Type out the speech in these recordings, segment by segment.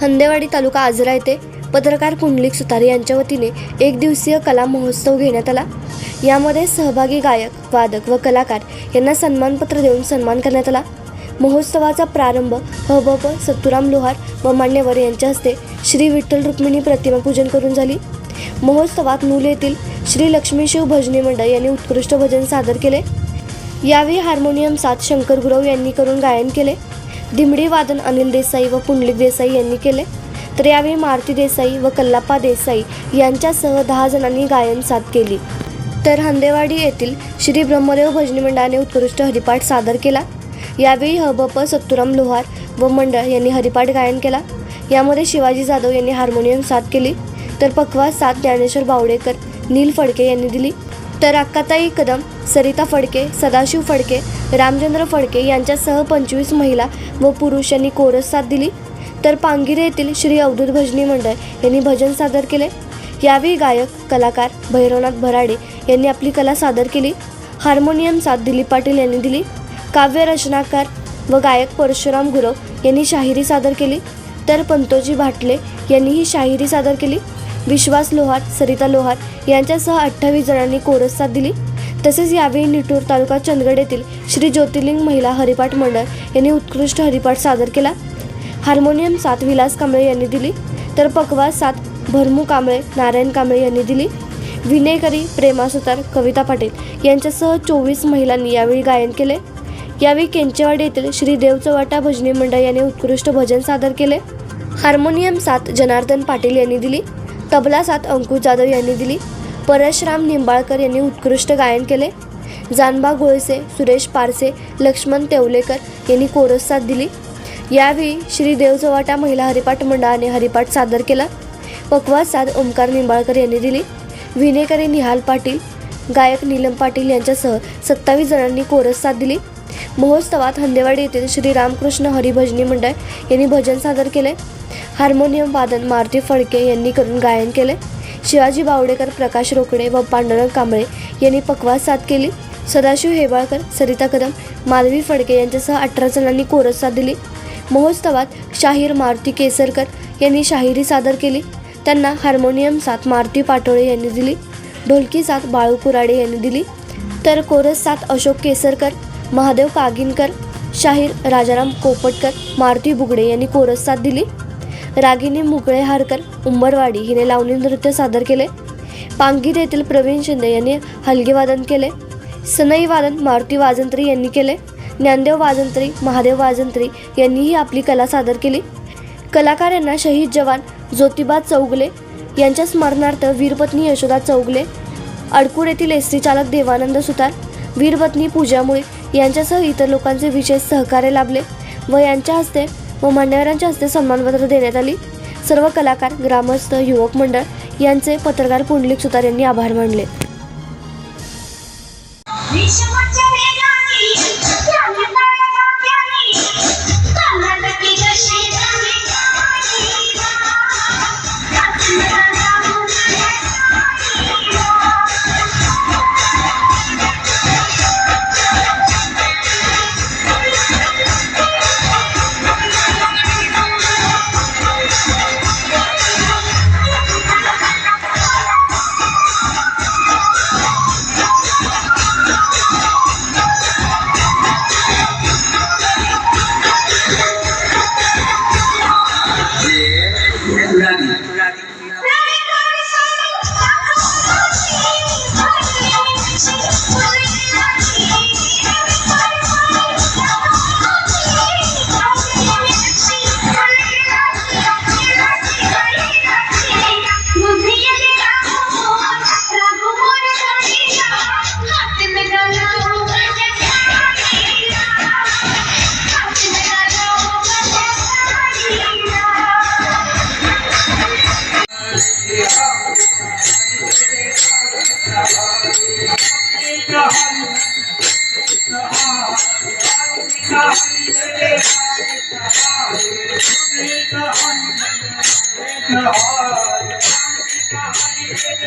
हंदेवाडी तालुका आजरा येथे पत्रकार पुंडलिक सुतारे यांच्या वतीने एक दिवसीय कला महोत्सव घेण्यात आला. यामध्ये सहभागी गायक वादक व कलाकार यांना सन्मानपत्र देऊन सन्मान करण्यात आला. महोत्सवाचा प्रारंभ हबप सत्तुराम लोहार व मान्यवर यांच्या हस्ते श्री विठ्ठल रुक्मिणी प्रतिमा पूजन करून झाली. महोत्सवात मूल येथील श्री लक्ष्मी शिव भजनी मंडळ यांनी उत्कृष्ट भजन सादर केले. यावेळी हार्मोनियम साथ शंकर गुरव यांनी करून गायन केले. दिमडी वादन अनिल देसाई व पुंडलिक देसाई यांनी केले. तर यावेळी मारुती देसाई व कल्लाप्पा देसाई यांच्यासह दहा जणांनी गायन साथ केली. तर हंदेवाडी येथील श्री ब्रह्मदेव भजनी मंडळाने उत्कृष्ट हरिपाठ सादर केला. यावेळी हबप सत्तुराम लोहार व मंडळ यांनी हरिपाठ गायन केला. यामध्ये शिवाजी जाधव यांनी हार्मोनियम साथ केली. तर पखवा साथ ज्ञानेश्वर बावडेकर नील फडके यांनी दिली. तर अक्काताई कदम सरिता फडके सदाशिव फडके रामचंद्र फडके यांच्यासह पंचवीस महिला व पुरुष यांनी कोरस साथ दिली. तर पांगिरे येथील श्री अवधूत भजनी मंडळ यांनी भजन सादर केले. यावेळी गायक कलाकार भैरवनाथ भराडे यांनी आपली कला सादर केली. हार्मोनियम साथ दिलीप पाटील यांनी दिली. काव्य रचनाकार व गायक परशुराम गुरव यांनी शाहिरी सादर केली. तर पंतोजी भाटले यांनी ही शाहिरी सादर केली. विश्वास लोहात सरिता लोहार यांच्यासह अठ्ठावीस जणांनी कोरस साथ दिली. तसेच यावेळी निटूर तालुका चंदगड येथील श्री ज्योतिर्लिंग महिला हरिपाठ मंडळ यांनी उत्कृष्ट हरिपाठ सादर केला. हार्मोनियम साथ विलास कांबळे यांनी दिली. तर पकवा साथ भरमू कांबळे नारायण कांबळे यांनी दिली. विनयकरी प्रेमा सुतार कविता पाटील यांच्यासह चोवीस महिलांनी यावेळी गायन केले. यावेळी केंचेवाडी येथील श्री देवचवाटा भजनी मंडळ यांनी उत्कृष्ट भजन सादर केले. हार्मोनियम साथ जनार्दन पाटील यांनी दिली. तबला साथ अंकुश जाधव यांनी दिली. परशराम निंबाळकर यांनी उत्कृष्ट गायन केले. जानबा गोळसे सुरेश पारसे लक्ष्मण तेवलेकर यांनी कोरस साथ दिली. यावेळी श्री देवचवाटा महिला हरिपाठ मंडळाने हरिपाठ सादर केला. पकवाज साथ ओंकार निंबाळकर यांनी दिली. विनेकरी निहाल पाटील गायक नीलम पाटील यांच्यासह सत्तावीस जणांनी कोरस साथ दिली. महोत्सवात हंदेवाडी येथील श्री रामकृष्ण हरिभजनी मंडळ यांनी भजन सादर केले. हार्मोनियम वादन मारुती फडके यांनी करून गायन केले. शिवाजी बावडेकर प्रकाश रोकडे व पांडुरंग कांबळे यांनी पकवास साथ केली. सदाशिव हेबाळकर सरिता कदम माधवी फडके यांच्यासह अठरा जणांनी कोरस साथ दिली. महोत्सवात शाहीर मारुती केसरकर यांनी शाहिरी सादर केली. त्यांना हार्मोनियम साथ मारुती पाटोळे यांनी दिली. ढोलकी साथ बाळू कुराडे यांनी दिली. तर कोरस साथ अशोक केसरकर महादेव कागिनकर शाहीर राजाराम कोपटकर मारुती बुगडे यांनी कोरस साथ दिली. रागिनी मुकळे हारकर उंबरवाडी हिने लावणी नृत्य सादर केले. पांगीर येथील प्रवीण शिंदे यांनी हलगेवादन केले. सनई वादन मारुती वाजंत्री यांनी केले. ज्ञानदेव वाजंत्री महादेव वाजंत्री यांनीही आपली कला सादर केली. कलाकार यांना शहीद जवान ज्योतिबा चौगले यांच्या स्मरणार्थ वीरपत्नी यशोदा चौगले अडकूर येथील एस टी चालक देवानंद सुतार वीरपत्नी पूजा मुळे यांच्यासह इतर लोकांचे विशेष सहकार्य लाभले व यांच्या हस्ते व मान्यवरांच्या हस्ते सन्मानपत्र देण्यात आली. सर्व कलाकार ग्रामस्थ युवक मंडळ यांचे पत्रकार पुंडलिक सुतार यांनी आभार मानले. विश्वाच्या वेगाने त्याने ताळ्या काप्याने कर्नाटकी जशी झाली गाणी. काश्मीराला जाऊन उडाली राणी राणी सारी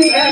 सुंदर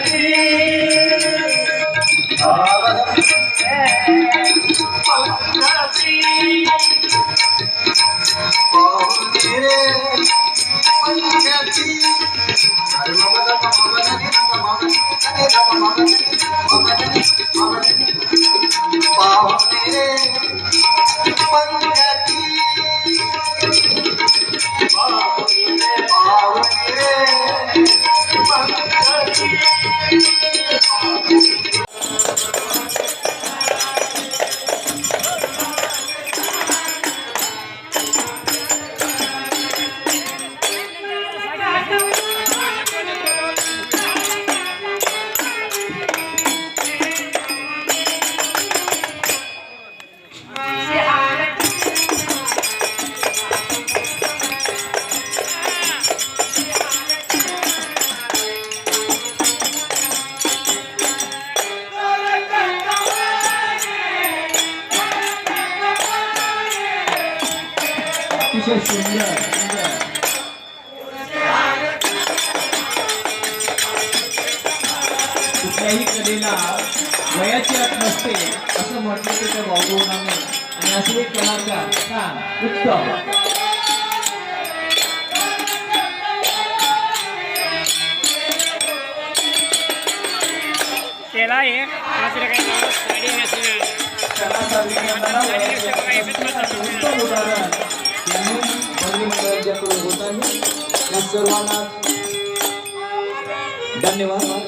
सुंदर कुठल्याही कलेला वयाची अट नसते असं म्हटलं की त्या भाऊभाऊनाने आणि असे एक कलाकार छान उत्तम. त्याला एक दुसरं काही साडी नसणार. उत्तम उदाहरण. सर्वांना धन्यवाद।